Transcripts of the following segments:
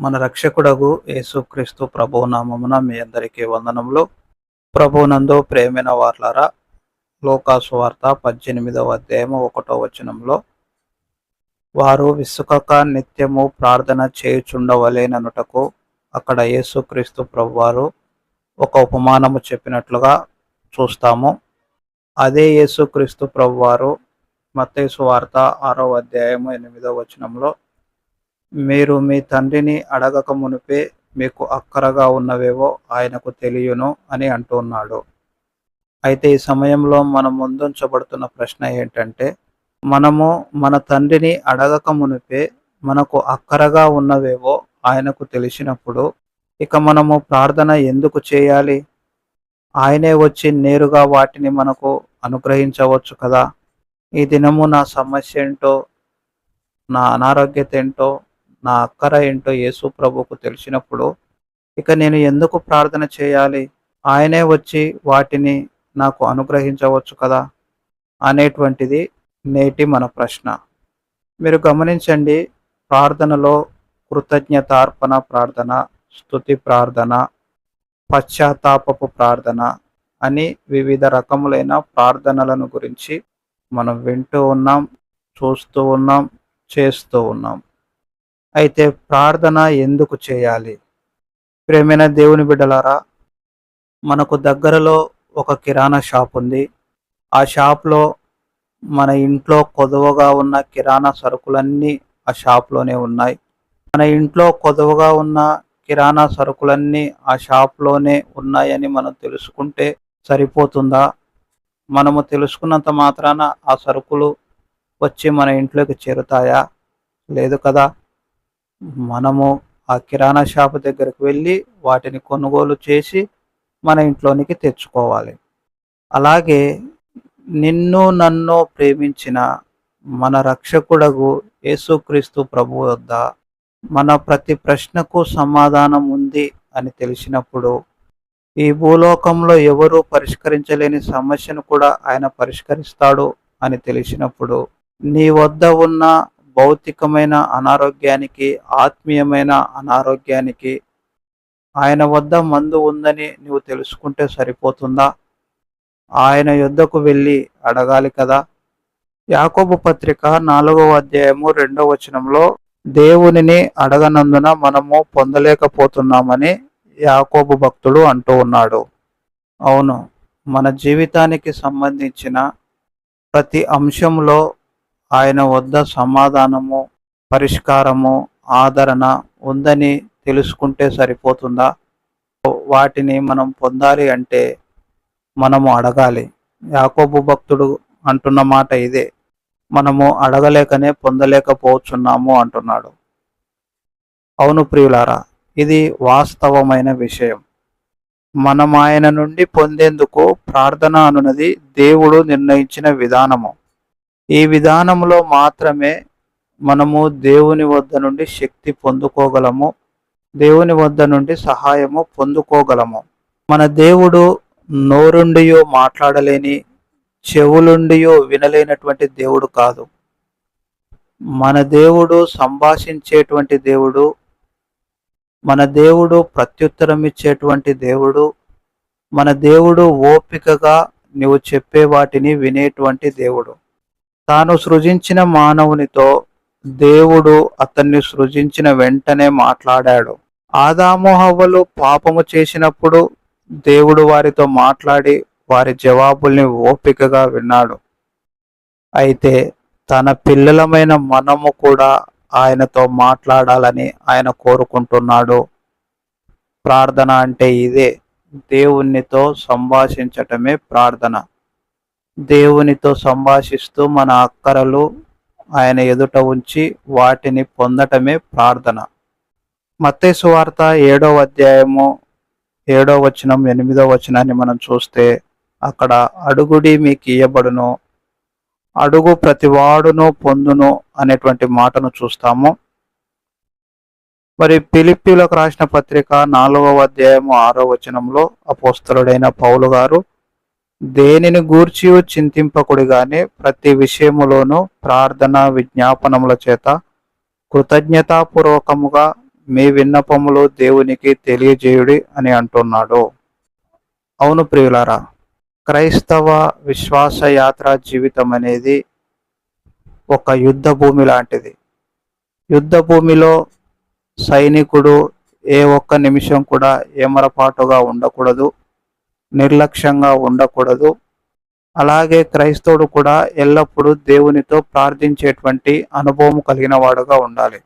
మన రక్షకుడగు యేసుక్రీస్తు ప్రభు నామమున మీ అందరికీ వందనములు. ప్రభునందు ప్రేమైన వార్లరా లోకాసు వార్త పద్దెనిమిదవ అధ్యాయము ఒకటో వచనంలో వారు విసుకక నిత్యము ప్రార్థన చేయుచుండవలేననుటకు అక్కడ యేసుక్రీస్తు ప్రభువారు ఒక ఉపమానము చెప్పినట్లుగా చూస్తాము. అదే యేసుక్రీస్తు ప్రభువారు మత్తేసు వార్త ఆరో అధ్యాయము ఎనిమిదో వచనంలో మీరు మీ తండ్రిని అడగక మునిపే మీకు అక్కరగా ఉన్నవేవో ఆయనకు తెలియను అని అంటున్నాడు. అయితే ఈ సమయంలో మనం ముందుంచబడుతున్న ప్రశ్న ఏంటంటే మనము మన తండ్రిని అడగక మునిపే మనకు అక్కరగా ఉన్నవేవో ఆయనకు తెలిసినప్పుడు ఇక మనము ప్రార్థన ఎందుకు చేయాలి? ఆయనే వచ్చి నేరుగా వాటిని మనకు అనుగ్రహించవచ్చు కదా? ఈ దినము నా సమస్య ఏంటో నా అనారోగ్యత ఏంటో నా అక్కర ఏంటో యేసు ప్రభుకు తెలిసినప్పుడు ఇక నేను ఎందుకు ప్రార్థన చేయాలి? ఆయనే వచ్చి వాటిని నాకు అనుగ్రహించవచ్చు కదా? అనేటువంటిది నేటి మన ప్రశ్న. మీరు గమనించండి ప్రార్థనలో కృతజ్ఞతార్పణ ప్రార్థన స్తుతి ప్రార్థన పశ్చాత్తాపపు ప్రార్థన అని వివిధ రకములైన ప్రార్థనలను గురించి మనం వింటూ ఉన్నాం చూస్తూ ఉన్నాం చేస్తూ ఉన్నాం. అయితే ప్రార్థన ఎందుకు చేయాలి? ప్రేమైన దేవుని బిడ్డలారా మనకు దగ్గరలో ఒక కిరాణా షాప్ ఉంది. ఆ షాప్లో మన ఇంట్లో కొదవగా ఉన్న కిరాణా సరుకులన్నీ ఆ షాప్లోనే ఉన్నాయి. మన ఇంట్లో కొదవగా ఉన్న కిరాణా సరుకులన్నీ ఆ షాప్లోనే ఉన్నాయని మనం తెలుసుకుంటే సరిపోతుందా? మనము తెలుసుకున్నంత మాత్రాన ఆ సరుకులు వచ్చి మన ఇంట్లోకి చేరుతాయా? లేదు కదా? మనము ఆ కిరాణా షాపు దగ్గరకు వెళ్ళి వాటిని కొనుగోలు చేసి మన ఇంట్లోనికి తెచ్చుకోవాలి. అలాగే నిన్ను నన్ను ప్రేమించిన మన రక్షకుడగు యేసుక్రీస్తు ప్రభు వద్ద మన ప్రతి ప్రశ్నకు సమాధానం ఉంది అని తెలిసినప్పుడు ఈ భూలోకంలో ఎవరు పరిష్కరించలేని సమస్యను కూడా ఆయన పరిష్కరిస్తాడు అని తెలిసినప్పుడు నీ వద్ద ఉన్న భౌతికమైన అనారోగ్యానికి ఆత్మీయమైన అనారోగ్యానికి ఆయన వద్ద మందు ఉందని నువ్వు తెలుసుకుంటే సరిపోతుందా? ఆయన యుద్ధకు వెళ్ళి అడగాలి కదా. యాకోబు పత్రిక నాలుగవ అధ్యాయము రెండవ వచనంలో దేవునిని అడగనందున మనము పొందలేకపోతున్నామని యాకోబు భక్తుడు అంటూ ఉన్నాడు. అవును మన జీవితానికి సంబంధించిన ప్రతి అంశంలో ఆయన వద్ద సమాధానము పరిష్కారము ఆదరణ ఉందని తెలుసుకుంటే సరిపోతుందా? వాటిని మనం పొందాలి అంటే మనము అడగాలి. యాకోబు భక్తుడు అంటున్న మాట ఇదే. మనము అడగలేకనే పొందలేకపోతున్నాము అంటున్నాడు. అవును ప్రియులారా ఇది వాస్తవమైన విషయం. మనం ఆయన నుండి పొందేందుకు ప్రార్థన అనున్నది దేవుడు నిర్ణయించిన విధానము. ఈ విధానంలో మాత్రమే మనము దేవుని వద్ద నుండి శక్తి పొందుకోగలము. దేవుని వద్ద నుండి సహాయము పొందుకోగలము. మన దేవుడు నోరుండియో మాట్లాడలేని చెవులుండియో వినలేనటువంటి దేవుడు కాదు. మన దేవుడు సంభాషించేటువంటి దేవుడు మన దేవుడు ప్రత్యుత్తరం ఇచ్చేటువంటి దేవుడు మన దేవుడు ఓపికగా నువ్వు చెప్పే వాటిని వినేటువంటి దేవుడు. తాను సృజించిన మానవునితో దేవుడు అతన్ని సృజించిన వెంటనే మాట్లాడాడు. ఆదామోహవ్వలు పాపము చేసినప్పుడు దేవుడు వారితో మాట్లాడి వారి జవాబుల్ని ఓపికగా విన్నాడు. అయితే తన పిల్లలమైన మనము కూడా ఆయనతో మాట్లాడాలని ఆయన కోరుకుంటున్నాడు. ప్రార్థన అంటే ఇదే. దేవునితో సంభాషించటమే ప్రార్థన. దేవునితో సంభాషిస్తూ మన అక్కరలు ఆయన ఎదుట ఉంచి వాటిని పొందటమే ప్రార్థన. మత్తేసు వార్త ఏడవ అధ్యాయము ఏడో వచనం ఎనిమిదో వచనాన్ని మనం చూస్తే అక్కడ అడుగుడి మీకు ఇయ్యబడును అడుగు ప్రతివాడును పొందును అనేటువంటి మాటను చూస్తాము. మరి పిలిపిలకు రాసిన పత్రిక నాలుగవ అధ్యాయము ఆరో వచనంలో అపోస్తలుడైన పౌలు గారు దేనిని గూర్చి చింతింపకుడు గాని ప్రతి విషయములోనూ ప్రార్థన విజ్ఞాపనముల చేత కృతజ్ఞతాపూర్వకముగా మీ విన్నపములు దేవునికి తెలియజేయుడి అని అంటున్నాడు. అవును ప్రియులారా క్రైస్తవ విశ్వాస యాత్ర జీవితం అనేది ఒక యుద్ధ భూమి లాంటిది. యుద్ధ భూమిలో సైనికుడు ఏ ఒక్క నిమిషం కూడా ఏమరపాటుగా ఉండకూడదు. నిర్లక్ష్యంగా ఉండకూడదు. అలాగే క్రైస్తవుడు కూడా ఎల్లప్పుడూ దేవునితో ప్రార్థించేటువంటి అనుభవం కలిగిన వాడుగా ఉండాలి.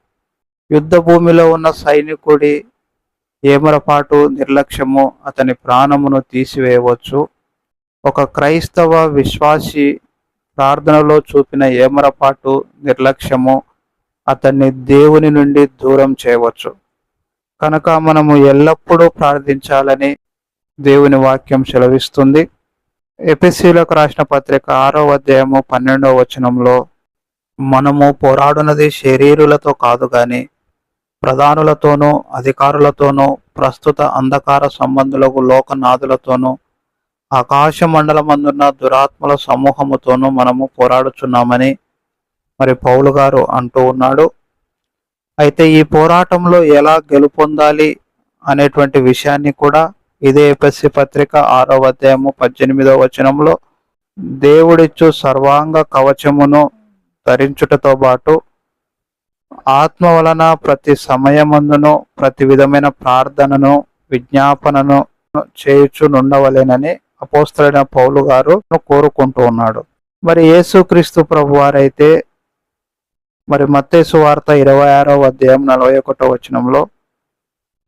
యుద్ధ భూమిలో ఉన్న సైనికుడి ఏమరపాటు నిర్లక్ష్యము అతని ప్రాణమును తీసివేయవచ్చు. ఒక క్రైస్తవ విశ్వాసి ప్రార్థనలో చూపిన ఏమరపాటు నిర్లక్ష్యము అతన్ని దేవుని నుండి దూరం చేయవచ్చు. కనుక మనము ఎల్లప్పుడూ ప్రార్థించాలని దేవుని వాక్యం సెలవిస్తుంది. ఎపిసిలకు రాసిన పత్రిక ఆరో అధ్యాయము పన్నెండవ వచనంలో మనము పోరాడునది శరీరులతో కాదు గాని ప్రధానులతోనూ అధికారులతోనూ ప్రస్తుత అంధకార సంబంధులకు లోకనాథులతోనూ ఆకాశ మండలమందున్న దురాత్మల సమూహముతోనూ మనము పోరాడుచున్నామని మరి పౌలు గారు అంటూ ఉన్నాడు. అయితే ఈ పోరాటంలో ఎలా గెలుపొందాలి అనేటువంటి విషయాన్ని కూడా ఇదే ఎపస్సి పత్రిక ఆరవ అధ్యాయము పద్దెనిమిదవ వచనంలో దేవుడిచ్చు సర్వాంగ కవచమును ధరించుటతో పాటు ఆత్మ వలన ప్రతి సమయమందును ప్రతి విధమైన ప్రార్థనను విజ్ఞాపనను చేయుచునుండవలేనని అపోస్తలైన పౌలు గారు కోరుకుంటూ ఉన్నాడు. మరి యేసుక్రీస్తు ప్రభు వారైతే మరి మత్తేసు వార్త ఇరవై ఆరో అధ్యాయం నలభై ఒకటో వచనంలో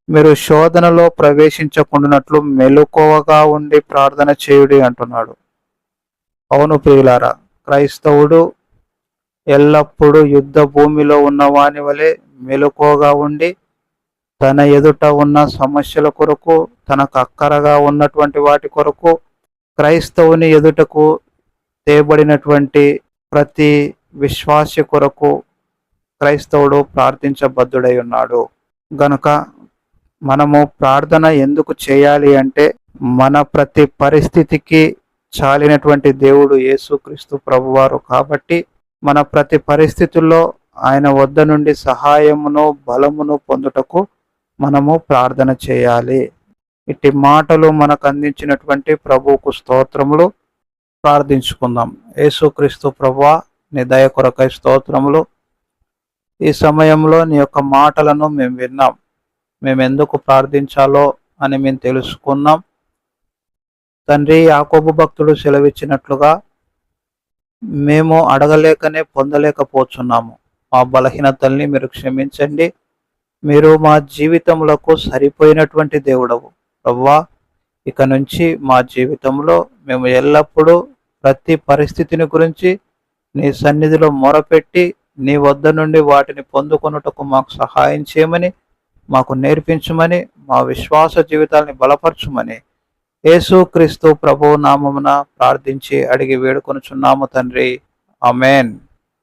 మీరు శోధనలో ప్రవేశించకుండానట్లు మెలకువగా ఉండి ప్రార్థన చేయుడి అంటున్నాడు. అవును ప్రియులారా క్రైస్తవుడు ఎల్లప్పుడూ యుద్ధ భూమిలో ఉన్నవాని వలె మెలుకువగా ఉండి తన ఎదుట ఉన్న సమస్యల కొరకు తనకు అక్కరగా ఉన్నటువంటి వాటి కొరకు క్రైస్తవుని ఎదుటకు తేబడినటువంటి ప్రతి విశ్వాసి కొరకు క్రైస్తవుడు ప్రార్థించబద్ధుడై ఉన్నాడు. గనుక మనము ప్రార్థన ఎందుకు చేయాలి అంటే మన ప్రతి పరిస్థితికి చాలినటువంటి దేవుడు యేసుక్రీస్తు ప్రభువారు కాబట్టి మన ప్రతి పరిస్థితుల్లో ఆయన వద్ద నుండి సహాయమును బలమును పొందుటకు మనము ప్రార్థన చేయాలి. ఇట్టి మాటలు మనకు అందించినటువంటి ప్రభువుకు స్తోత్రములు ప్రార్థించుకుందాం. యేసుక్రీస్తు ప్రభువా నీ దయ కొరకై స్తోత్రములు. ఈ సమయంలో నీ యొక్క మాటలను మేము విన్నాం. మేము ఎందుకు ప్రార్థించాలో అని మేము తెలుసుకున్నాం. తండ్రి యాకోబు భక్తుడు సెలవిచ్చినట్లుగా మేము అడగలేకనే పొందలేకపోతున్నాము మా బలహీనతల్ని మీరు క్షమించండి. మీరు మా జీవితములకు సరిపోయినటువంటి దేవుడవు. ప్రవ్వా ఇక నుంచి మా జీవితంలో మేము ఎల్లప్పుడూ ప్రతి పరిస్థితిని గురించి నీ సన్నిధిలో మొరపెట్టి నీ వద్ద నుండి వాటిని పొందుకొనుటకు మాకు సహాయం చేయమని మాకు నేర్పించమని మా విశ్వాస జీవితాల్ని బలపరచుమని యేసు క్రీస్తు ప్రభు నామమున ప్రార్థించి అడిగి వేడుకొనుచున్నాము తండ్రి. అమేన్